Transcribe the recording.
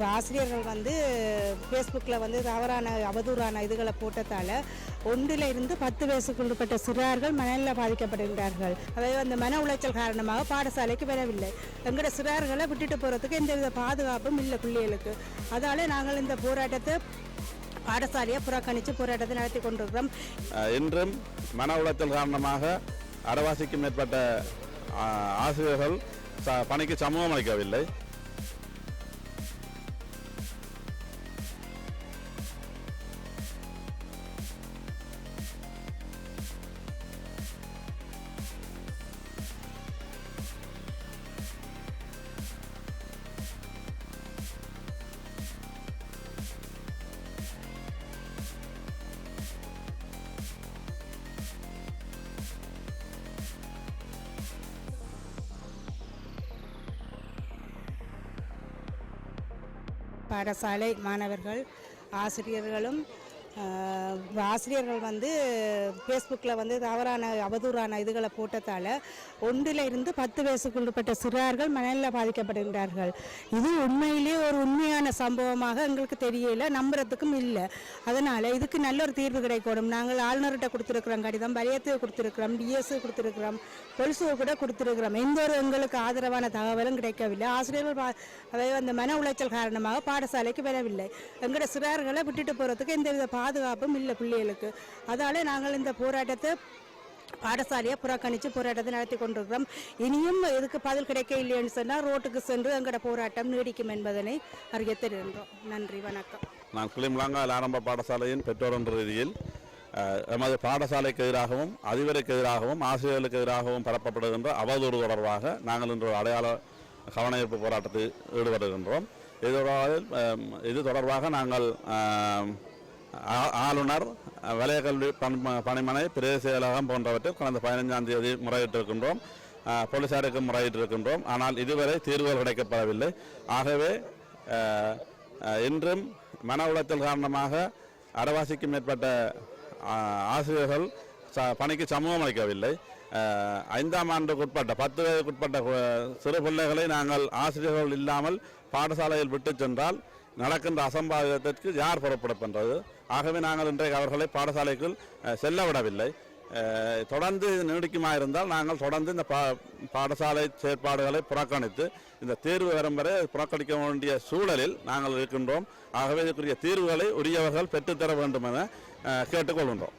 ஆசிரியர்கள் வந்து ஃபேஸ்புக்கில் வந்து தவறான அவதூறான இதுகளை போட்டதால் ஒன்றில் இருந்து பத்து வயசுக்குள்ளுப்பட்ட சிறார்கள் மனநில பாதிக்கப்படுகின்றார்கள். அதாவது அந்த மன உளைச்சல் காரணமாக பாடசாலைக்கு வரவில்லை. எங்களோட சிறார்களை விட்டுட்டு போகிறதுக்கு எந்தவித பாதுகாப்பும் இல்லை பிள்ளைகளுக்கு. அதால் நாங்கள் இந்த போராட்டத்தை பாடசாலையை புறக்கணித்து போராட்டத்தை நடத்தி கொண்டிருக்கிறோம். இன்றும் மன உளைச்சல் காரணமாக அரைவாசிக்கும் மேற்பட்ட ஆசிரியர்கள் ச- பணிக்கு சமூகம் அளிக்கவில்லை. பாடசாலை மாணவர்கள் ஆசிரியர்களும் ஆசிரியர்கள் வந்து ஃபேஸ்புக்கில் வந்து தவறான அவதூறான இதுகளை போட்டதால் ஒன்றில் இருந்து பத்து வயசுக்குள்ளுப்பட்ட சிறார்கள் மனநிலை பாதிக்கப்படுகின்றார்கள். இது உண்மையிலே ஒரு உண்மையான சம்பவமாக எங்களுக்கு தெரியல நம்புறதுக்கும் இல்லை. அதனால் இதுக்கு நல்ல ஒரு தீர்வு கிடைக்கணும். நாங்கள் ஆளுநர்கிட்ட கொடுத்துருக்குறோம் கடிதம் பரியத்துக்கு கொடுத்துருக்குறோம் டிஎஸ்ஸு கொடுத்துருக்குறோம் பொலிசுவை கூட கொடுத்துருக்குறோம். எந்த ஒரு எங்களுக்கு ஆதரவான தகவலும் கிடைக்கவில்லை. ஆசிரியர்கள் அதாவது அந்த மன உளைச்சல் காரணமாக பாடசாலைக்கு வரவில்லை. எங்களோட சிறார்களை விட்டுட்டு போகிறதுக்கு எந்தவித பாதுகாப்பும் இல்லை பிள்ளைகளுக்கு. அதால் நாங்கள் இந்த போராட்டத்தை பாடசாலையை புறக்கணித்து போராட்டத்தை நடத்தி கொண்டிருக்கிறோம். இனியும் இதுக்கு பதில் கிடைக்க இல்லைன்னு சொன்னால் ரோட்டுக்கு சென்று எங்களோட போராட்டம் நீடிக்கும் என்பதனை அறிய தருகின்றோம். நன்றி வணக்கம். நான் கிளிமுழங்கால் ஆரம்ப பாடசாலையின் பெற்றோர் என்ற ரீதியில் எமது பாடசாலைக்கு எதிராகவும் அதிபருக்கு எதிராகவும் ஆசிரியர்களுக்கு எதிராகவும் பரப்பப்படுகின்ற அவதூறு தொடர்பாக நாங்கள் இன்று ஒரு அடையாள கவனஈர்ப்பு போராட்டத்தில் ஈடுபடுகின்றோம் இது இது தொடர்பாக நாங்கள் ஆளுநர் வலைய கல்வி பணி- பணிமனை பிரதேச செயலகம் போன்றவற்றில் கடந்த பதினைஞ்சாம் தேதி முறையிட்டிருக்கின்றோம். போலீசாருக்கு முறையிட்டிருக்கின்றோம். ஆனால் இதுவரை தீர்வுகள் கிடைக்கப்படவில்லை. ஆகவே இன்றும் மன உளைச்சல் காரணமாக அரைவாசிக்கும் மேற்பட்ட ஆசிரியர்கள் ச- பணிக்கு சமூகம் அளிக்கவில்லை. ஐந்தாம் ஆண்டுக்குட்பட்ட பத்து வயதுக்குட்பட்ட சிறு பிள்ளைகளை நாங்கள் ஆசிரியர்கள் இல்லாமல் பாடசாலையில் விட்டு சென்றால் நடக்கின்ற அசம்பாவிதத்திற்கு யார் பொறுப்பெடுக்கின்றது ஆகவே நாங்கள் இன்றைக்கு அவர்களை பாடசாலைக்குள் செல்ல விடவில்லை தொடர்ந்து இது நீடிக்குமாயிருந்தால் நாங்கள் தொடர்ந்து இந்த பா பாடசாலை செயற்பாடுகளை புறக்கணித்து இந்த தீர்வு வரும் வரை புறக்கணிக்க வேண்டிய சூழலில் நாங்கள் இருக்கின்றோம். ஆகவே இதுக்குரிய தீர்வுகளை உரியவர்கள் பெற்றுத்தர வேண்டும் என கேட்டுக்கொள்கின்றோம்.